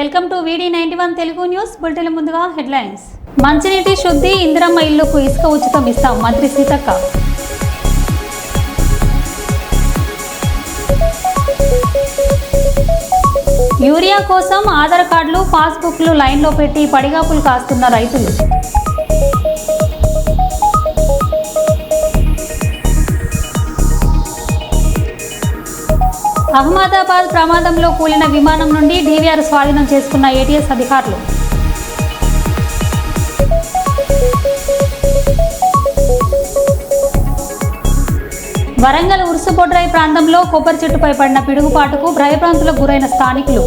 Welcome to వీడి ninety one Telugu news bulletin ముందుగా headlines. మంచినీటి శుద్ధి ఇందిరమ్మ ఇల్లుకు ఇసుక ఉచితం ఇస్తాం మంత్రి సీతక్క. యూరియా కోసం ఆధార్ కార్డులు పాస్బుక్లు లైన్లో పెట్టి పడిగాపులు కాస్తున్న రైతులు. అహ్మదాబాద్ ప్రమాదంలో కూలిన విమానం నుండి డీవీఆర్ స్వాధీనం చేసుకున్న ఏటీఎస్ అధికారులు. వరంగల్ ఉరుసుబొడ్రాయి ప్రాంతంలో కొబ్బరి చెట్టుపై పడిన పిడుగుపాటుకు భయభ్రాంతులకు గురైన స్థానికులు.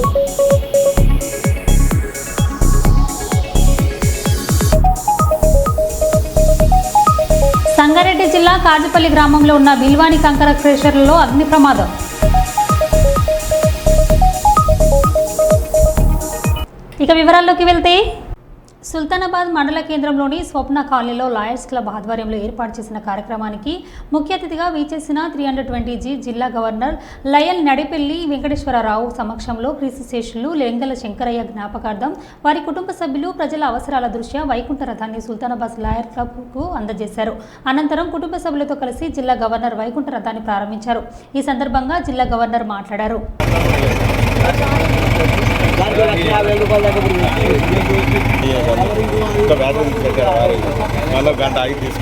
సంగారెడ్డి జిల్లా కాజుపల్లి గ్రామంలో ఉన్న బిల్వాని కంకర క్రేషర్లలో అగ్ని ప్రమాదం. ఇక వివరాల్లోకి వెళ్తే సుల్తానాబాద్ మండల కేంద్రంలోని స్వప్న కాలనీలో లాయర్స్ క్లబ్ ఆధ్వర్యంలో ఏర్పాటు చేసిన కార్యక్రమానికి ముఖ్య అతిథిగా వీచేసిన త్రీ హండ్రెడ్ ట్వంటీ జీ జిల్లా గవర్నర్ లయల్ నడిపెల్లి వెంకటేశ్వరరావు సమక్షంలో క్రీస్తుశేషులు లెంగల శంకరయ్య జ్ఞాపకార్థం వారి కుటుంబ సభ్యులు ప్రజల అవసరాల దృష్ట్యా వైకుంఠ రథాన్ని సుల్తానాబాద్ లాయర్ క్లబ్కు అందజేశారు. అనంతరం కుటుంబ సభ్యులతో కలిసి జిల్లా గవర్నర్ వైకుంఠ రథాన్ని ప్రారంభించారు. ఈ సందర్భంగా జిల్లా గవర్నర్ మాట్లాడారు. మళ్ళీ గంట ఆగి తీసుకు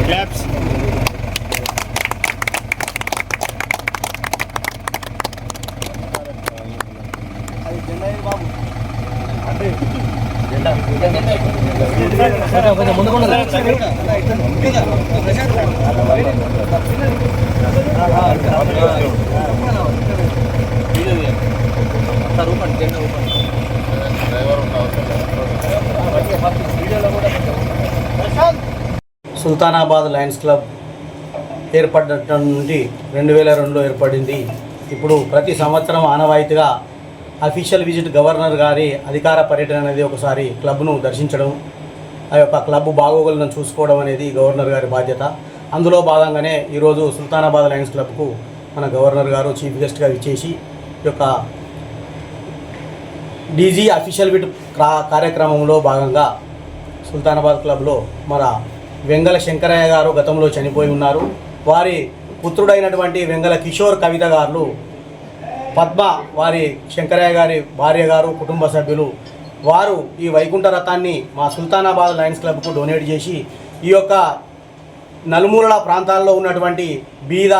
క్లాప్స్ సుల్తానాబాద్ లయన్స్ క్లబ్ ఏర్పడటం నుండి రెండు వేల రెండులో ఏర్పడింది. ఇప్పుడు ప్రతి సంవత్సరం ఆనవాయితీగా అఫీషియల్ విజిట్ గవర్నర్ గారి అధికార పర్యటన అనేది ఒకసారి క్లబ్ను దర్శించడం ఆ యొక్క క్లబ్ బాగోగులను చూసుకోవడం అనేది గవర్నర్ గారి బాధ్యత. అందులో భాగంగానే ఈరోజు సుల్తానాబాద్ లయన్స్ క్లబ్కు మన గవర్నర్ గారు చీఫ్ గెస్ట్గా ఇచ్చేసి ఈ యొక్క డీజీ అఫీషియల్ విట్ క్రా- కార్యక్రమంలో భాగంగా సుల్తానాబాద్ క్లబ్లో మన వెంగల శంకరయ్య గారు గతంలో చనిపోయి ఉన్నారు. వారి పుత్రుడైనటువంటి వెంగల కిషోర్ కవిత గారు పద్మ వారి శంకరయ్య గారి భార్య గారు కుటుంబ సభ్యులు వారు ఈ వైకుంఠ రథాన్ని మా సుల్తానాబాద్ లయన్స్ క్లబ్కు డొనేట్ చేసి ఈ యొక్క నలుమూలల ప్రాంతాల్లో ఉన్నటువంటి బీద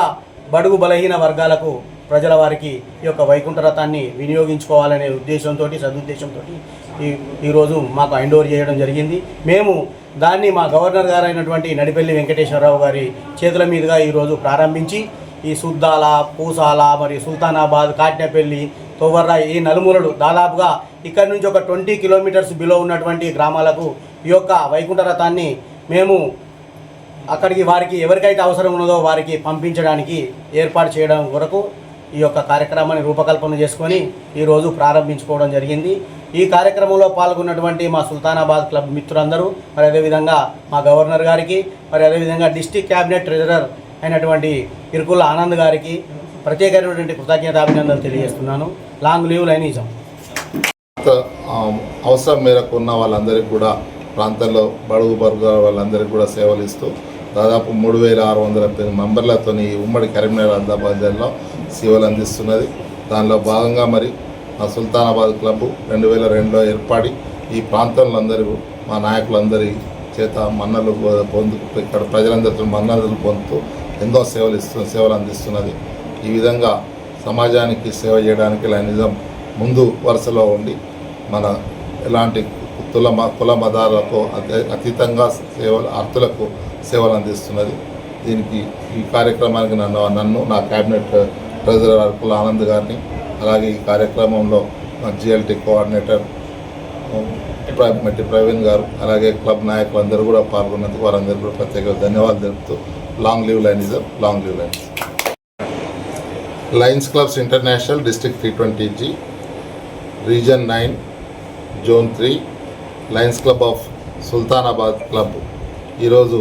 బడుగు బలహీన వర్గాలకు ప్రజల వారికి ఈ యొక్క వైకుంఠ రథాన్ని వినియోగించుకోవాలనే ఉద్దేశంతో సదుద్దేశంతో ఈ ఈరోజు మాకు హ్యాండ్ ఓవర్ చేయడం జరిగింది. మేము దాన్ని మా గవర్నర్ గారు అయినటువంటి నడిపెల్లి వెంకటేశ్వరరావు గారి చేతుల మీదుగా ఈరోజు ప్రారంభించి ఈ సుద్దాల పూసాల మరియు సుల్తానాబాద్ కాట్నేపల్లి తొవర్రాయి ఈ నలుమూలలు దాదాపుగా ఇక్కడ నుంచి ఒక ట్వంటీ కిలోమీటర్స్ బిలో ఉన్నటువంటి గ్రామాలకు ఈ యొక్క వైకుంఠ రథాన్ని మేము అక్కడికి వారికి ఎవరికైతే అవసరం ఉన్నదో వారికి పంపించడానికి ఏర్పాటు చేయడం కొరకు ఈ యొక్క కార్యక్రమాన్ని రూపకల్పన చేసుకొని ఈరోజు ప్రారంభించుకోవడం జరిగింది. ఈ కార్యక్రమంలో పాల్గొన్నటువంటి మా సుల్తానాబాద్ క్లబ్ మిత్రులందరూ మరి అదేవిధంగా మా గవర్నర్ గారికి మరి అదేవిధంగా డిస్టిక్ క్యాబినెట్ ట్రెజరర్ అయినటువంటి ఇరుకుల ఆనంద్ గారికి ప్రత్యేకమైనటువంటి కృతజ్ఞతాభినందనలు తెలియజేస్తున్నాను. లాంగ్ లీవ్ లైనిజం ఆ, అవసరం మేరకు ఉన్న వాళ్ళందరికీ కూడా ప్రాంతంలో బడుగు బరుగు వాళ్ళందరికీ కూడా సేవలు ఇస్తూ దాదాపు మూడు వేల ఆరు వందల మెంబర్లతో ఈ ఉమ్మడి కరీంనగర్ ఆదిలాబాద్ జిల్లాలో సేవలు అందిస్తున్నది. దానిలో భాగంగా మరి మా సుల్తానాబాద్ క్లబ్ రెండు వేల రెండులో ఏర్పడి ఈ ప్రాంతంలో అందరూ మా నాయకులందరి చేత మన్నలు పొందు ఇక్కడ ప్రజలందరితో మన్నలు పొందుతూ ఎన్నో సేవలు ఇస్తు సేవలు అందిస్తున్నది. ఈ విధంగా సమాజానికి సేవ చేయడానికి లైనిజం ముందు వరుసలో ఉండి మన ఎలాంటి కుల మ కుల మతాలకు అతీతంగా సేవలు అర్థులకు సేవలు అందిస్తున్నది. దీనికి ఈ కార్యక్రమానికి నన్ను నన్ను నా క్యాబినెట్ ట్రెజరర్ అర్కుల ఆనంద్ గారిని అలాగే ఈ కార్యక్రమంలో మా జిఎల్టీ కోఆర్డినేటర్ మట్టి ప్రవీణ్ గారు అలాగే క్లబ్ నాయకులు అందరూ కూడా పాల్గొన్నందుకు వారందరూ కూడా ప్రత్యేక ధన్యవాదాలు తెలుపుతూ long live lionism long live lions lions clubs international district three twenty G region nine zone three lions club of Sultanabad club ఈరోజు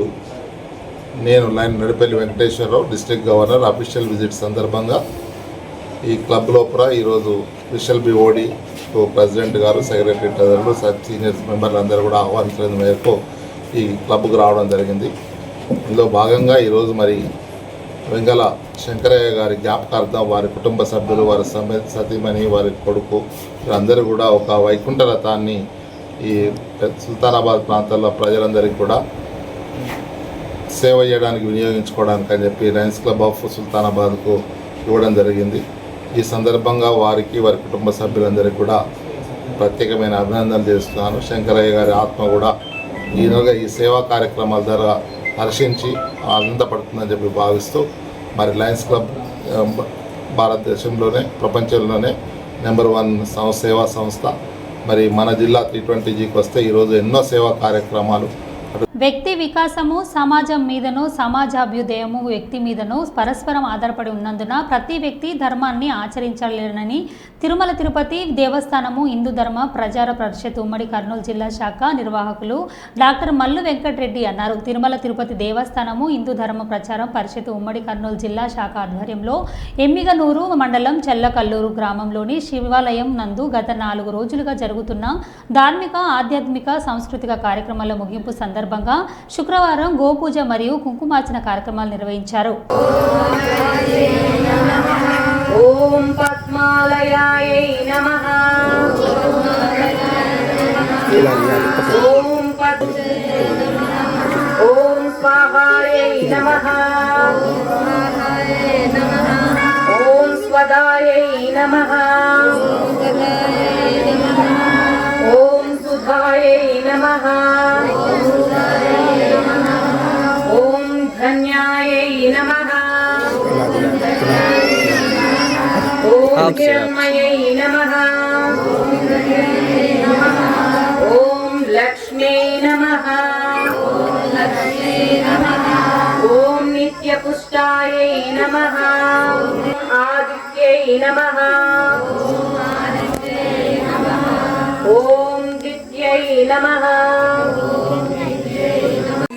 నేను lion Nadipalli Venkateswararao district governor official visit సందర్భంగా ఈ క్లబ్ లోపల ఈరోజు విషల్ బి ఓడి ప్రెసిడెంట్ గారు secretary ట్రెజరర్లు sub seniors మెంబర్లు అందరూ కూడా ఆహ్వానించిన మేరకు ఈ క్లబ్కు రావడం జరిగింది. ఇందులో భాగంగా ఈరోజు మరి వెంగళ శంకరయ్య గారి జ్ఞాపకార్థం వారి కుటుంబ సభ్యులు వారి సమ సతీమణి వారి కొడుకు వీరందరూ కూడా ఒక వైకుంఠ రథాన్ని ఈ సుల్తానాబాద్ ప్రాంతాల్లో ప్రజలందరికీ కూడా సేవ చేయడానికి వినియోగించుకోవడానికి అని చెప్పి లయన్స్ క్లబ్ ఆఫ్ సుల్తానాబాద్కు ఇవ్వడం జరిగింది. ఈ సందర్భంగా వారికి వారి కుటుంబ సభ్యులందరికీ కూడా ప్రత్యేకమైన అభినందనలు చేస్తున్నాను శంకరయ్య గారి ఆత్మ కూడా ఈ ఈ సేవా కార్యక్రమాల ద్వారా హర్షించి ఆనందపడుతుందని చెప్పి భావిస్తూ మరి లయన్స్ క్లబ్ um, భారతదేశంలోనే ప్రపంచంలోనే నెంబర్ వన్ సం- సేవా సంస్థ. మరి మన జిల్లా త్రీ ట్వంటీ జీకి వస్తే ఈరోజు ఎన్నో సేవా కార్యక్రమాలు వ్యక్తి వికాసము సమాజం మీదను సమాజాభ్యుదయము వ్యక్తి మీదను పరస్పరం ఆధారపడి ఉన్నందున ప్రతి వ్యక్తి ధర్మాన్ని ఆచరించలేనని తిరుమల తిరుపతి దేవస్థానము హిందూ ధర్మ ప్రచార పరిషత్ ఉమ్మడి కర్నూలు జిల్లా శాఖ నిర్వాహకులు డాక్టర్ మల్లు వెంకటరెడ్డి అన్నారు. తిరుమల తిరుపతి దేవస్థానము హిందూ ధర్మ ప్రచారం పరిషత్ ఉమ్మడి కర్నూలు జిల్లా శాఖ ఆధ్వర్యంలో ఎమ్మిగనూరు మండలం చెల్లకల్లూరు గ్రామంలోని శివాలయం నందు గత నాలుగు రోజులుగా జరుగుతున్న ధార్మిక ఆధ్యాత్మిక సాంస్కృతిక కార్యక్రమాల ముగింపు సందర్భంగా సందర్భంగా శుక్రవారం గోపూజ మరియు కుంకుమార్చన కార్యక్రమాలు నిర్వహించారు. ఓం పద్మాలయాయ నమ. ఓం స్వదాయ ॐ सुधायै नमः ॐ धन्यायै नमः ॐ हिरण्मयै नमः ॐ लक्ष्म्यै नमः ॐ नित्यपुष्टायै नमः आदित्यै नमः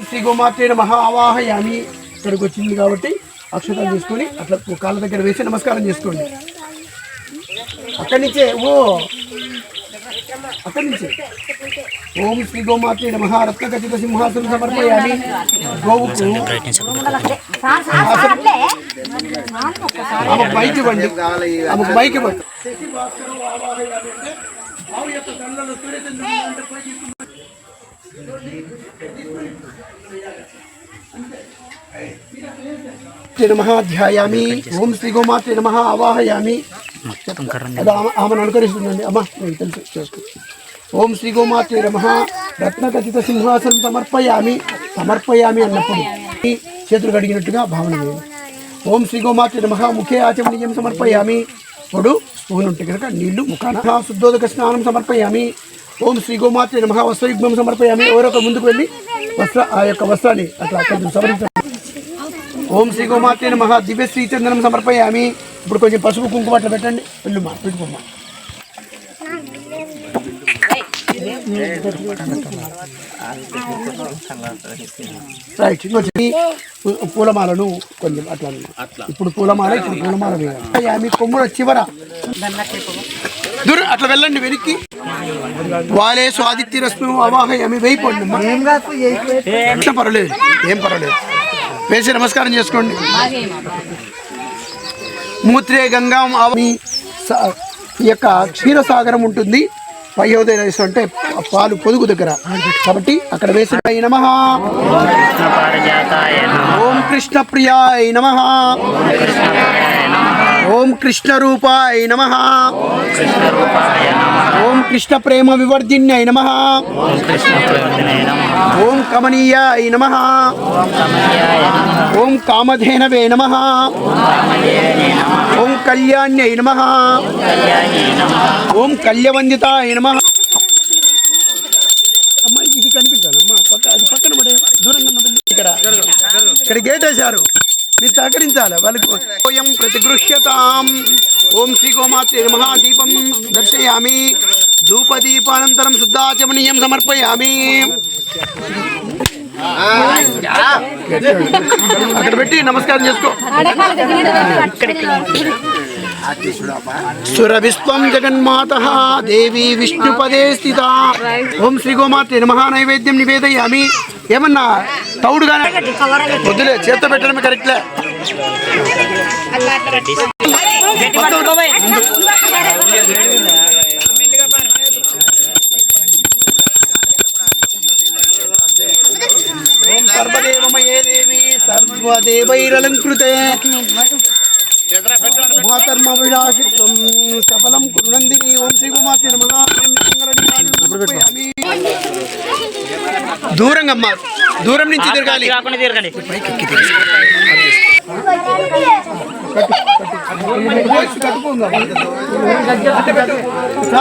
శ్రీ గోమాతే నమ. ఆవాహయామి. ఇక్కడికి వచ్చింది కాబట్టి అక్షతాలు తీసుకొని అట్లా కాళ్ళ దగ్గర వేసి నమస్కారం చేసుకోండి. అక్కడి నుంచే ఓ అక్కడి నుంచే. ఓం శ్రీ గోమాతే నమ. రత్నఖచిత సింహాసనం సమర్పయాలి గోవుకు ఆమెకు మైక్ ఇవ్వండి. ఆమెకు మైక్ ఇవ్వండి. యొక్క కళ్ళలో సూర్యచంద్రుడు పైకి నమ ధ్యాయామి ఓం శ్రీ గోమాతే నమ. ఆవాహయామి. ఆమెను అనుకరిస్తుందండి. అమ్మ మీకు తెలుసు చేసుకో. ఓం శ్రీ గోమాతే నమ. రత్నఖచిత సింహాసనం సమర్పయామి. సమర్పయామి అన్నప్పుడు చేతులు కడిగినట్టుగా భావన ఓం శ్రీ గోమాతే నమ. ముఖే ఆచమనీయం సమర్పయామి. ఇప్పుడు స్పూన్ ఉంటే కనుక నీళ్ళు ముఖాన. శుద్ధోదక స్నానం సమర్పయామి. ఓం శ్రీ గోమాత్రి నమ. వస్త్రయుగ్మం సమర్పయామి. ఎవరొక ముందుకు వెళ్ళి వస్త్ర ఆ యొక్క వస్త్రాన్ని అట్లా కొంచెం సమర్పించాలి ఓం శ్రీ గోమాత్రి నమ. దివ్య శ్రీ చందనం సమర్పయామి. ఇప్పుడు కొంచెం పసుపు కుంకుమ అట్లా పెట్టండి. వెళ్ళుమా పెట్టుకోమా రైట్ పూలమాలను కొంచెం అట్లా. ఇప్పుడు పూలమాల ఇప్పుడు పూలమాల వేయాలి. ఆమె కొమ్ముల చివర. దూర అట్లా వెళ్ళండి వెనక్కి. వాలే స్వాదిత్య రశ్మి అవాహయామి వేయిపోండి పర్వాలేదు. ఏం పర్వాలేదు. వేసి నమస్కారం చేసుకోండి. మూత్రే గంగా ఈ యొక్క క్షీరసాగరం ఉంటుంది. పయోదయ అంటే పాలు పొదుగు దగ్గర. కాబట్టి అక్కడ వేసిన నమ. ఓం కృష్ణ ప్రియాయ నమ. ఓం కృష్ణ రూపాయ నమ. ఓం కృష్ణ ప్రేమ వివర్ధిన్యై నమ. ఓం కమనీయాయ నమ. ఓం కామధేనవే నమ. ఓం కళ్యాణ్యై నమ. ఓం కళ్యవందితాయ నమ. అమ్మా ఇది కనిపించాలమ్మా. పక్క అది పక్కన పడే దూరంగా ఇక్కడ. ఇక్కడ గేట్ వేశారు. సహకరించాలి. వాళ్ళకు ఓయం ప్రతిగృహ్యతాం. ఓం శ్రీ గోమాతే మహాదీపం దర్శయామి. ధూపదీపానంతరం శుద్ధాచమనీయం సమర్పయామి. అక్కడ పెట్టి నమస్కారం చేసుకో. సురవిశ్వం జగన్మాత. దేవి విష్ణుపదే స్థిత. ఓం శ్రీ గోమాత్రి నమః. నైవేద్యం నివేదయామి. ఏమన్నా తౌడుగానే వద్దులే చేత పెట్టడమే కరెక్ట్లే. ఓం సర్వదేవమయే దేవి సర్వదేవైరలంకృతే. మాతర్మ విలాసిత్వం సఫలం కురునందిని ఓం శ్రీ కుమార్తె నమః. ఓం మంగళదీపాన్ని దూరంగా దూరం నుంచి తిరగాలి. చాలు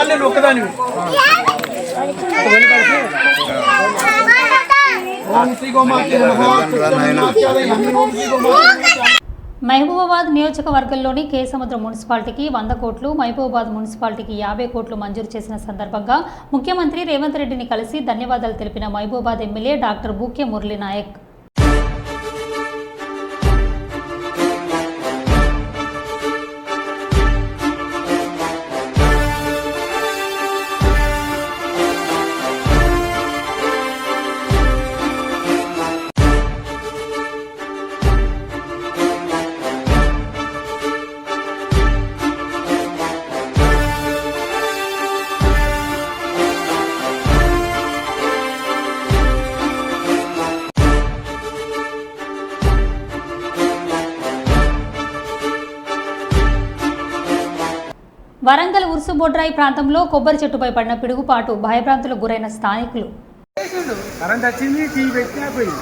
నేను ఒక్కదానివి మహబూబాబాద్ నియోజకవర్గంలోని కేసముద్ర మున్సిపాలిటీకి వంద కోట్లు మహబూబాబాద్ మున్సిపాలిటీకి యాభై కోట్లు మంజూరు చేసిన సందర్భంగా ముఖ్యమంత్రి రేవంత్ రెడ్డిని కలిసి ధన్యవాదాలు తెలిపిన మహబూబాబాద్ ఎమ్మెల్యే డాక్టర్ బూకే మురళీ నాయక్ బొడ్రాయి ప్రాంతంలో కొబ్బరి చెట్టుపై పడిన పిడుగుపాటు భయభ్రాంతులకు గురైన స్థానికులు. కరెంట్ వచ్చింది టీవీ పెట్టినా పోయింది.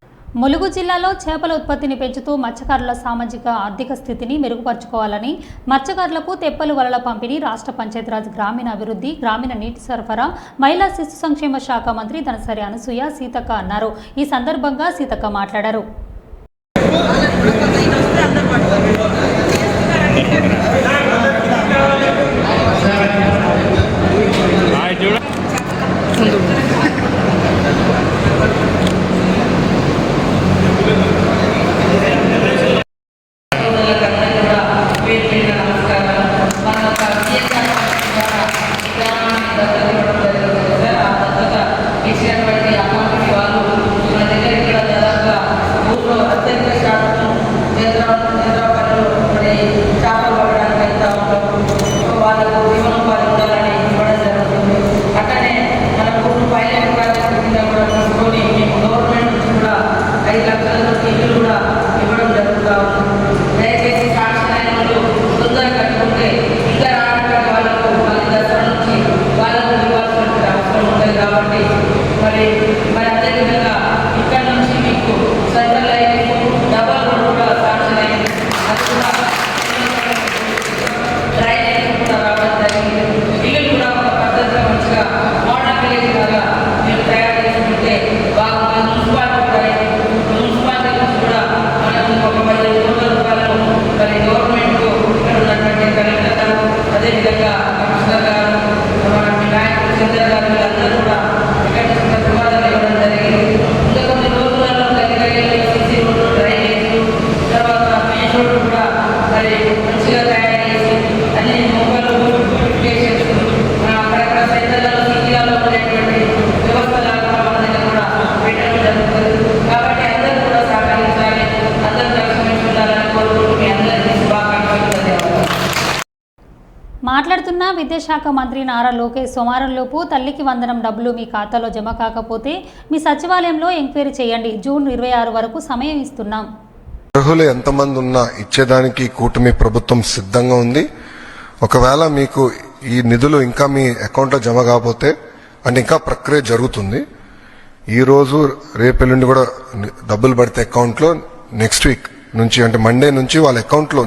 ములుగు జిల్లాలో చేపల ఉత్పత్తిని పెంచుతూ మత్స్యకారుల సామాజిక ఆర్థిక స్థితిని మెరుగుపరుచుకోవాలని మత్స్యకారులకు తెప్పలు వలల పంపిణీ రాష్ట్ర పంచాయతీరాజ్ గ్రామీణ అభివృద్ధి గ్రామీణ నీటి సరఫరా మహిళా శిశు సంక్షేమ శాఖ మంత్రి ధనసరి అనసూయ సీతక్క అన్నారు. ఈ సందర్భంగా సీతక్క మాట్లాడారు. ఇచ్చినటువంటి అమౌంట్ వాళ్ళు మన దగ్గర ఇక్కడ దాదాపుగా ఊళ్ళో అత్యంత శాతం చంద్రబాబు చంద్రబాబు మరి చేపలు పట్టడానికి వెళ్తా ఉంటారు వాళ్ళకు జీవనోపాధి ఉండాలని ఇవ్వడం జరుగుతుంది అట్లనే మన ఊరు పైలట్ ప్రాజెక్టు కింద కూడా తీసుకొని మేము గవర్నమెంట్ నుంచి కూడా ఐదు లక్షల ఇల్లు కూడా ఇవ్వడం జరుగుతూ ఉంది దయచేసి సాక్షి అయిన వాళ్ళు తొందరగా కట్టుకుంటే ఇంకా రానటువంటి వాళ్ళకు మళ్ళీ దసరా నుంచి వాళ్ళకు ఇవ్వాల్సిన అవసరం ఉంటుంది కాబట్టి మరి మరి అదేవిధంగా ఇక్కడ నుంచి మీకు సెంట్రల్ లైన్ డబల్ రోడ్ కూడా శాంక్షన్ అయింది అది కూడా డ్రైనేజ్ కూడా రావడం జరిగింది ఇల్లు కూడా ఒక పద్ధతిగా మంచిగా మోడల్ విలేజ్ లాగా మీరు తయారు చేసుకుంటే బాగుంటుంది మున్సిపాలిటీ కూడా అయింది. మున్సిపాలిటీ నుంచి కూడా మనకు ఒక పదిహేను వందల రూపాయలు మరి గవర్నమెంట్ ఇక్కడ ఉన్నటువంటి కలెక్టర్ గారు అదేవిధంగా కమిషనర్ గారు మన మీ నాయకులు చంద్ర గారు వీళ్ళందరూ కూడా ఇక్కడ నుంచి ఒక ధన్యవాదాలు ఇవ్వడం జరిగింది ఇంకా కొన్ని రోజులలో దగ్గర సీసీ రోడ్డు డ్రైనేజ్ తర్వాత మెయిన్ రోడ్డు కూడా మరి మంచిగా తయారు చేసి అన్ని మొక్కలు ప్లేసెస్ మన అక్కడక్కడ సెంటర్లలో సిటీలలో ఉండేటువంటి వ్యవస్థలను కూడా మన దగ్గర కూడా పెట్టడం జరుగుతుంది కాబట్టి అందరూ కూడా సహకరించాలి అందరూ కలిసిమెలిసి ఉండాలని కోరుకుంటూ మీ అందరికీ శుభాకాంక్షలు ధన్యవాదాలు మాట్లాడుతున్న విద్యాశాఖ మంత్రి నారా లోకేష్ సోమవారంలోపు తల్లికి వందనం డబ్బులు మీ ఖాతాలో జమ కాకపోతే మీ సచివాలయంలో ఎంక్వైరీ చేయండి. జూన్ ఇరవై ఆరు వరకు సమయం ఇస్తున్నాం. అర్హులు ఎంతమంది ఉన్నా ఇచ్చేదానికి కూటమి ప్రభుత్వం సిద్ధంగా ఉంది. ఒకవేళ మీకు ఈ నిధులు ఇంకా మీ అకౌంట్లో జమ కాకపోతే అంటే ఇంకా ప్రక్రియ జరుగుతుంది. ఈ రోజు రేపెల్లుండి కూడా డబ్బులు పడితే అకౌంట్లో నెక్స్ట్ వీక్ నుంచి అంటే మండే నుంచి వాళ్ళ అకౌంట్లో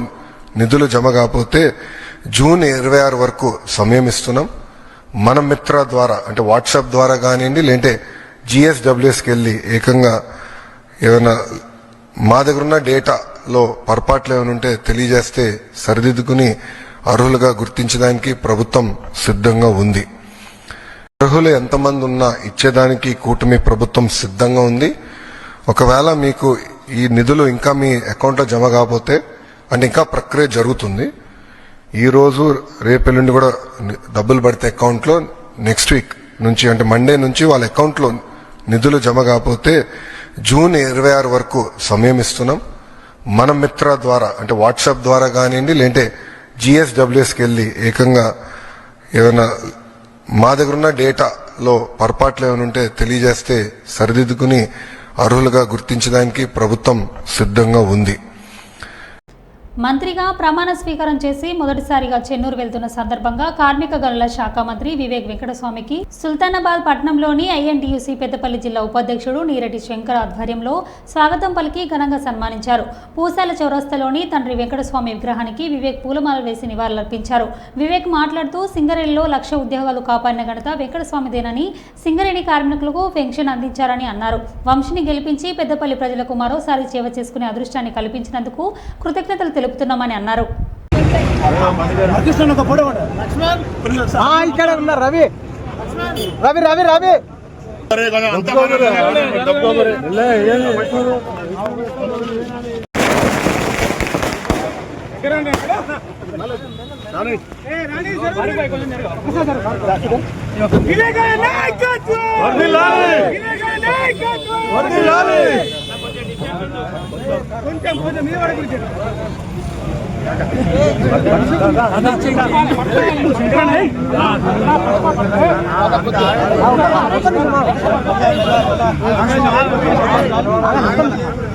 నిధులు జమ కాకపోతే జూన్ ఇరవై ఆరు వరకు సమయం ఇస్తున్నాం. మన మిత్ర ద్వారా అంటే వాట్సాప్ ద్వారా కానివ్వండి లేదంటే జిఎస్డబ్ల్యూఎస్కి వెళ్ళి ఏకంగా ఏదైనా మా దగ్గర ఉన్న డేటాలో పొరపాట్లు ఏమైనా ఉంటే తెలియజేస్తే సరిదిద్దుకుని అర్హులుగా గుర్తించడానికి ప్రభుత్వం సిద్ధంగా ఉంది. అర్హులు ఎంతమంది ఉన్నా ఇచ్చేదానికి కూటమి ప్రభుత్వం సిద్ధంగా ఉంది. ఒకవేళ మీకు ఈ నిధులు ఇంకా మీ అకౌంట్లో జమ కాకపోతే అంటే ఇంకా ప్రక్రియ జరుగుతుంది. ఈ రోజు రేపెల్లుండి కూడా డబ్బులు పడితే అకౌంట్లో నెక్స్ట్ వీక్ నుంచి అంటే మండే నుంచి వాళ్ళ అకౌంట్లో నిధులు జమ కాకపోతే జూన్ ఇరవై ఆరు వరకు సమయం ఇస్తున్నాం. మన మిత్ర ద్వారా అంటే వాట్సాప్ ద్వారా కానివ్వండి లేదంటే జిఎస్డబ్ల్యూఎస్కి వెళ్ళి ఏకంగా ఏమైనా మా దగ్గర ఉన్న డేటాలో పొరపాట్లు ఏమైనా ఉంటే తెలియజేస్తే సరిదిద్దుకుని అర్హులుగా గుర్తించడానికి ప్రభుత్వం సిద్ధంగా ఉంది. మంత్రిగా ప్రమాణ స్వీకారం చేసి మొదటిసారిగా చెన్నూరు వెళ్తున్న సందర్భంగా కార్మిక గనుల శాఖ మంత్రి వివేక్ వెంకటస్వామికి సుల్తానాబాద్ పట్టణంలోని ఐఎన్టీయూసీ పెద్దపల్లి జిల్లా ఉపాధ్యక్షుడు నీరెడ్డి శంకర్ ఆధ్వర్యంలో స్వాగతం పలికి ఘనంగా సన్మానించారు. పూసాల చౌరస్తలోని తండ్రి వెంకటస్వామి విగ్రహానికి వివేక్ పూలమాల వేసి నివాళులర్పించారు. వివేక్ మాట్లాడుతూ సింగరేణిలో లక్ష ఉద్యోగాలు కాపాడిన ఘనత వెంకటస్వామిదేనని సింగరేణి కార్మికులకు పెన్షన్ అందించారని అన్నారు. వంశిని గెలిపించి పెద్దపల్లి ప్రజలకు మరోసారి సేవ చేసుకునే అదృష్టాన్ని కల్పించినందుకు కృతజ్ఞతలు తెలుపుతున్నామని అన్నారు. ఇక్కడ ఉన్నారు రవి. రవి రవి రవి.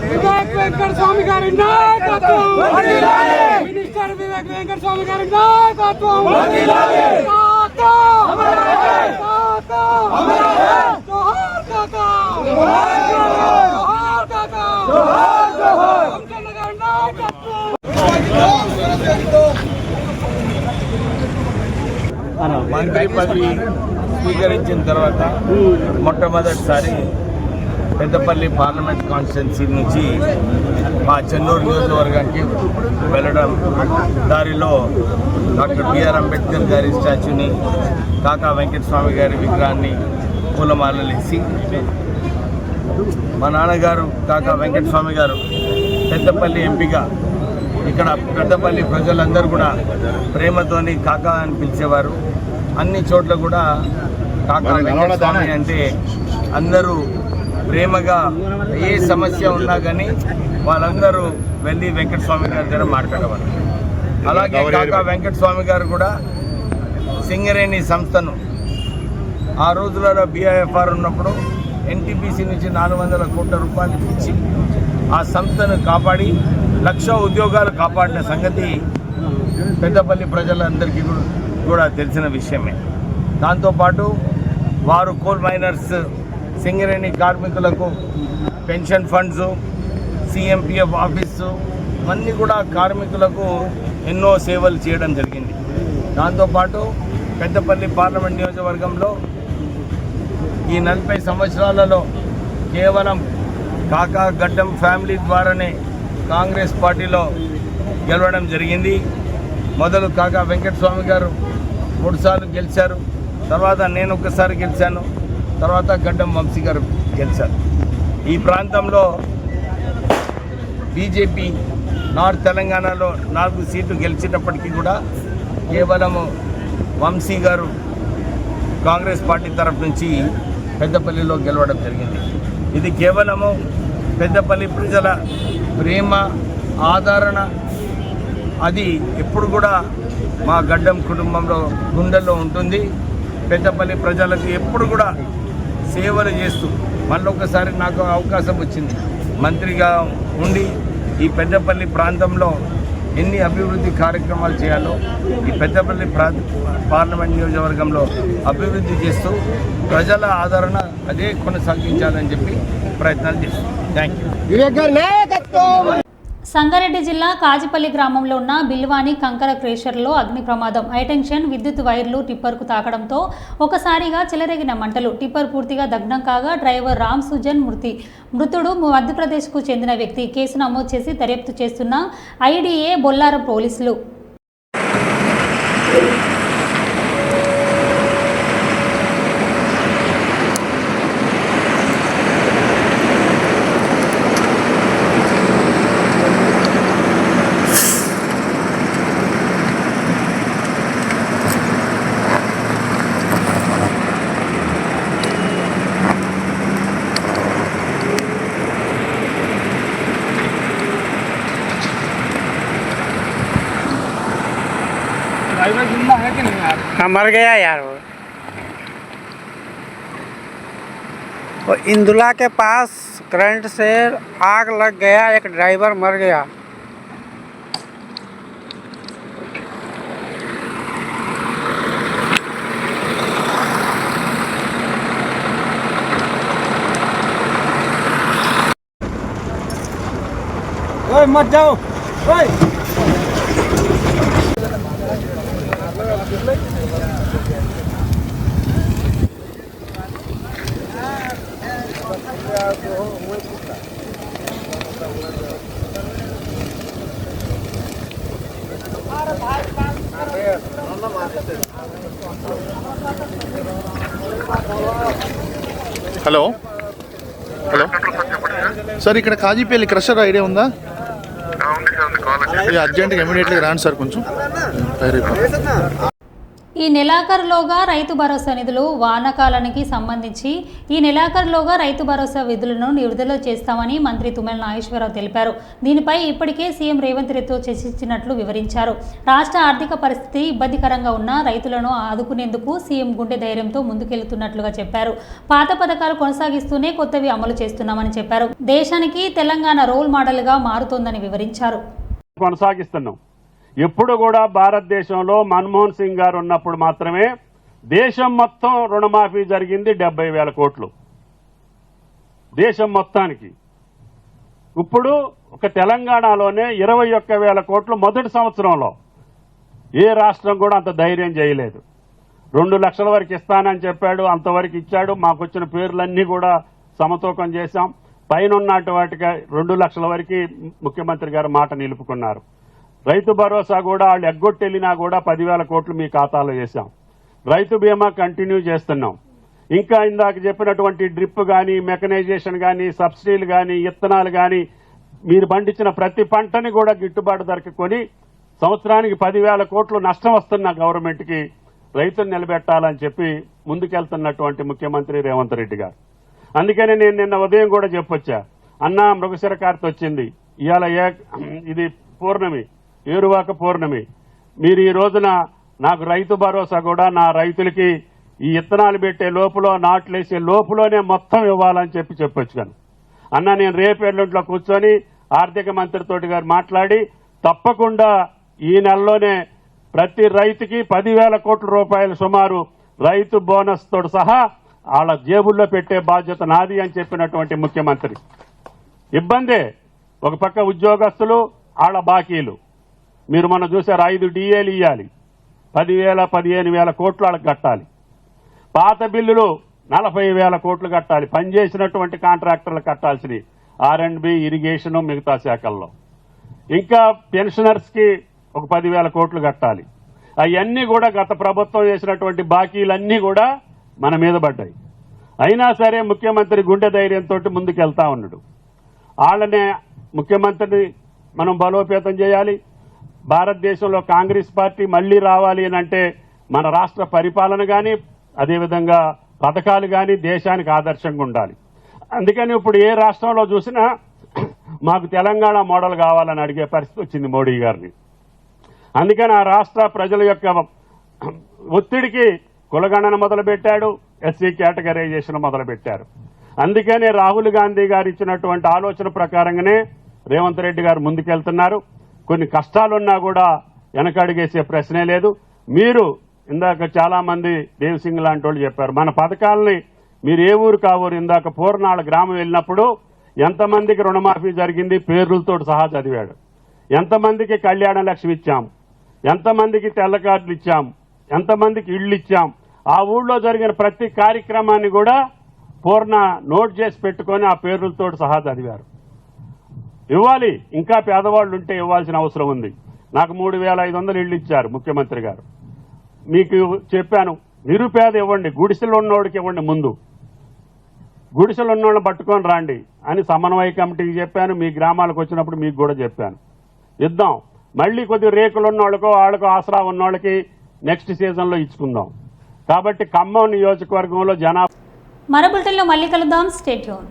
వివేక్ వెంకట స్వామి గారి నాయకత్వం. మినిస్టర్ వివేక్ వెంకట స్వామి గారి నాయకత్వం కాకా! జోహార్ కాకా! వంశన్న గారి నాయకత్వం మంత్రి పదవి స్వీకరించిన తర్వాత మొట్టమొదటిసారి పెద్దపల్లి పార్లమెంట్ కాన్స్టిట్యున్సీ నుంచి మా చెన్నూరు నియోజకవర్గానికి వెళ్ళడం దారిలో డాక్టర్ బిఆర్ అంబేద్కర్ గారి స్టాచ్యూని కాకా వెంకటస్వామి గారి విగ్రహాన్ని పూలమాలలేసి మా నాన్నగారు కాకా వెంకటస్వామి గారు పెద్దపల్లి ఎంపీగా ఇక్కడ పెద్దపల్లి ప్రజలందరూ కూడా ప్రేమతోని కాకా అని పిలిచేవారు. అన్ని చోట్ల కూడా కాకా వెంకటస్వామి అంటే అందరూ ప్రేమగా ఏ సమస్య ఉన్నా కానీ వాళ్ళందరూ వెళ్ళి వెంకటస్వామి గారి దగ్గర మాట్లాడేవారు. అలాగే కాకా వెంకటస్వామి గారు కూడా సింగరేణి సంస్థను ఆ రోజులలో బీఐఎఫ్ఆర్ ఉన్నప్పుడు ఎన్టీపీసీ నుంచి నాలుగు వందల కోట్ల రూపాయలు ఇచ్చి ఆ సంస్థను కాపాడి లక్ష ఉద్యోగాలు కాపాడిన సంగతి పెద్దపల్లి ప్రజలందరికీ కూడా- కూడా తెలిసిన విషయమే. దాంతోపాటు వారు కోల్ మైనర్స్ సింగరేణి కార్మికులకు పెన్షన్ ఫండ్స్ సిఎంపిఎఫ్ ఆఫీసు ఇవన్నీ కూడా కార్మికులకు ఎన్నో సేవలు చేయడం జరిగింది. దాంతోపాటు పెద్దపల్లి పార్లమెంట్ నియోజకవర్గంలో ఈ నలభై సంవత్సరాలలో కేవలం కాకా గడ్డం ఫ్యామిలీ ద్వారానే కాంగ్రెస్ పార్టీలో గెలవడం జరిగింది. మొదలు కాకా వెంకటస్వామి గారు మూడుసార్లు గెలిచారు. తర్వాత నేను ఒకసారి గెలిచాను. తర్వాత గడ్డం వంశీ గారు గెలిచారు. ఈ ప్రాంతంలో బీజేపీ నార్త్ తెలంగాణలో నాలుగు సీట్లు గెలిచినప్పటికీ కూడా కేవలము వంశీ గారు కాంగ్రెస్ పార్టీ తరఫు నుంచి పెద్దపల్లిలో గెలవడం జరిగింది. ఇది కేవలము పెద్దపల్లి ప్రజల ప్రేమ ఆదరణ అది ఎప్పుడు కూడా మా గడ్డం కుటుంబంలో గుండెల్లో ఉంటుంది. పెద్దపల్లి ప్రజలకు ఎప్పుడు కూడా సేవలు చేస్తూ మళ్ళొకసారి నాకు అవకాశం వచ్చింది. మంత్రిగా ఉండి ఈ పెద్దపల్లి ప్రాంతంలో ఎన్ని అభివృద్ధి కార్యక్రమాలు చేయాలో ఈ పెద్దపల్లి ప్రా పార్లమెంట్ నియోజకవర్గంలో అభివృద్ధి చేస్తూ ప్రజల ఆదరణ అదే కొనసాగించాలని చెప్పి ప్రయత్నాలు చేస్తాం థ్యాంక్ యూ సంగారెడ్డి జిల్లా కాజిపల్లి గ్రామంలో ఉన్న బిల్వాని కంకర క్రేషర్లో అగ్ని ప్రమాదం. హైటెన్షన్ విద్యుత్ వైర్లు టిప్పర్కు తాకడంతో ఒకసారిగా చెలరేగిన మంటలు. టిప్పర్ పూర్తిగా దగ్నం కాగా డ్రైవర్ రామ్ సుజన్ మృతి. మృతుడు మధ్యప్రదేశ్కు చెందిన వ్యక్తి. కేసు నమోదు చేసి దర్యాప్తు చేస్తున్న ఐడిఏ బొల్లారం పోలీసులు. हाँ मर गया यार वो। वो इंदुला के पास करंट से आग लग गया एक ड्राइवर मर गया। ओए मत जाओ। ओए। హలో హలో సార్ ఇక్కడ కాజీపల్లి క్రషర్ ఐడియా ఉందా? అర్జెంట్గా ఇమీడియట్గా రాండి సార్ కొంచెం. ఈ నెలాఖరులోగా రైతు భరోసా నిధులు వానాకాలానికి సంబంధించి ఈ నెలాఖరులోగా రైతు భరోసా విధులను విడుదల చేస్తామని మంత్రి తుమ్మల నాగేశ్వరరావు తెలిపారు. దీనిపై ఇప్పటికే సీఎం రేవంత్ రెడ్డితో చర్చించినట్లు వివరించారు. రాష్ట్ర ఆర్థిక పరిస్థితి ఇబ్బందికరంగా ఉన్న రైతులను ఆదుకునేందుకు సీఎం గుండె ధైర్యంతో ముందుకెళ్తున్నట్లుగా చెప్పారు. పాత పథకాలు కొనసాగిస్తూనే కొత్తవి అమలు చేస్తున్నామని చెప్పారు. దేశానికి తెలంగాణ రోల్ మోడల్గా మారుతోందని వివరించారు. కొనసాగిస్తున్నాం. ఎప్పుడు కూడా భారతదేశంలో మన్మోహన్ సింగ్ గారు ఉన్నప్పుడు మాత్రమే దేశం మొత్తం రుణమాఫీ జరిగింది డెబ్బై వేల కోట్లు. దేశం మొత్తానికి. ఇప్పుడు ఒక తెలంగాణలోనే ఇరవై ఒక్క వేల కోట్లు మొదటి సంవత్సరంలో. ఏ రాష్ట్రం కూడా అంత ధైర్యం చేయలేదు. రెండు లక్షల వరకు ఇస్తానని చెప్పాడు అంతవరకు ఇచ్చాడు మాకు వచ్చిన పేర్లన్నీ కూడా సమతూకం చేశాం. పైన వాటికి రెండు లక్షల వరకు ముఖ్యమంత్రి గారు మాట నిలుపుకున్నారు. రైతు భరోసా కూడా వాళ్ళు ఎగ్గొట్టెళ్ళినా కూడా పదివేల కోట్లు మీ ఖాతాలో వేశాం. రైతు బీమా కంటిన్యూ చేస్తున్నాం. ఇంకా ఇందాక చెప్పినటువంటి డ్రిప్ కానీ మెకనైజేషన్ కానీ సబ్సిడీలు కానీ ఇత్తనాలు కానీ మీరు పండించిన ప్రతి పంటని కూడా గిట్టుబాటు ధరకు కొని సంవత్సరానికి పదివేల కోట్లు నష్టం వస్తున్న గవర్నమెంట్కి రైతులు నిలబెట్టాలని చెప్పి ముందుకెళ్తున్నటువంటి ముఖ్యమంత్రి రేవంత్ రెడ్డి గారు. అందుకనే నేను నిన్న ఉదయం కూడా చెప్పొచ్చా. అన్నా మృగశిర కార్తె వచ్చింది ఇవాళ ఏ ఇది పూర్ణమి. ఏరువాక పూర్ణమి. మీరు ఈ రోజున నాకు రైతు భరోసా కూడా నా రైతులకి ఈ ఇత్తనాలు పెట్టే లోపల నాట్లేసే లోపులోనే మొత్తం ఇవ్వాలని చెప్పి చెప్పొచ్చు కానీ అన్న నేను రేపు ఎల్లుంట్లో కూర్చొని ఆర్థిక మంత్రితోటి గారు మాట్లాడి తప్పకుండా ఈ నెలలోనే ప్రతి రైతుకి పదివేల కోట్ల రూపాయలు సుమారు రైతు బోనస్ తోడు సహా వాళ్ళ జేబుల్లో పెట్టే బాధ్యత నాది అని చెప్పినటువంటి ముఖ్యమంత్రి. ఇబ్బందే. ఒక పక్క ఉద్యోగస్తులు వాళ్ళ బాకీలు. మీరు మొన్న చూసారు ఐదు డిఏలు ఇవ్వాలి పదివేల పదిహేను వేల కోట్లు వాళ్ళకి కట్టాలి. పాత బిల్లులు నలభై వేల కోట్లు కట్టాలి. పనిచేసినటువంటి కాంట్రాక్టర్లు కట్టాల్సినవి. ఆర్ అండ్ బి ఇరిగేషన్ మిగతా శాఖల్లో. ఇంకా పెన్షనర్స్కి ఒక పదివేల కోట్లు కట్టాలి. అవన్నీ కూడా గత ప్రభుత్వం చేసినటువంటి బాకీలన్నీ కూడా మన మీద పడ్డాయి. అయినా సరే ముఖ్యమంత్రి గుండె ధైర్యంతో ముందుకెళ్తా ఉన్నాడు. వాళ్ళనే ముఖ్యమంత్రిని మనం బలోపేతం చేయాలి. భారతదేశంలో కాంగ్రెస్ పార్టీ మళ్ళీ రావాలి అని అంటే మన రాష్ట్ర పరిపాలన కానీ అదేవిధంగా పథకాలు కానీ దేశానికి ఆదర్శంగా ఉండాలి. అందుకని ఇప్పుడు ఏ రాష్ట్రంలో చూసినా మాకు తెలంగాణ మోడల్ కావాలని అడిగే పరిస్థితి వచ్చింది మోడీ గారిని. అందుకని ఆ రాష్ట్ర ప్రజల యొక్క ఒత్తిడికి కులగణన మొదలుపెట్టాడు ఎస్సీ కేటగరైజేషన్ మొదలుపెట్టారు. అందుకనే రాహుల్ గాంధీ గారు ఇచ్చినటువంటి ఆలోచన ప్రకారంగానే రేవంత్ రెడ్డి గారు ముందుకెళ్తున్నారు. కొన్ని కష్టాలున్నా కూడా వెనకడుగేసే ప్రశ్నే లేదు. మీరు ఇందాక చాలామంది దేవసింగ్ లాంటి వాళ్ళు చెప్పారు. మన పథకాలని మీరు ఏ ఊరు కావూరు ఇందాక పూర్ణాళ గ్రామం వెళ్ళినప్పుడు ఎంతమందికి రుణమాఫీ జరిగింది పేర్లతో సహా చదివాడు. ఎంతమందికి కళ్యాణ లక్ష్మి ఇచ్చాం ఎంతమందికి తెల్ల కార్డులు ఇచ్చాం ఎంతమందికి ఇళ్ళు ఇచ్చాం. ఆ ఊళ్ళో జరిగిన ప్రతి కార్యక్రమాన్ని కూడా పూర్ణ నోట్ చేసి పెట్టుకొని ఆ పేర్లతో సహా చదివారు. ఇవ్వాలి. ఇంకా పేదవాళ్ళు ఉంటే ఇవ్వాల్సిన అవసరం ఉంది. నాకు మూడు వేల ఐదు వందలు ఇళ్ళు ఇచ్చారు ముఖ్యమంత్రి గారు. మీకు చెప్పాను నిరుపేద ఇవ్వండి గుడిసెలు ఉన్నోడికి ఇవ్వండి ముందు. గుడిసెలు ఉన్నోళ్ళని పట్టుకొని రాండి అని సమన్వయ కమిటీకి చెప్పాను మీ గ్రామాలకు వచ్చినప్పుడు మీకు కూడా చెప్పాను. ఇద్దాం. మళ్ళీ కొద్ది రేకులు ఉన్నోళ్ళకో వాళ్ళకో ఆసరా ఉన్నోళ్ళకి నెక్స్ట్ సీజన్లో ఇచ్చుకుందాం. కాబట్టి ఖమ్మం నియోజకవర్గంలో జనాభా మరో బులెటిన్లో మళ్ళీ కలుద్దాం. స్టేట్యూన్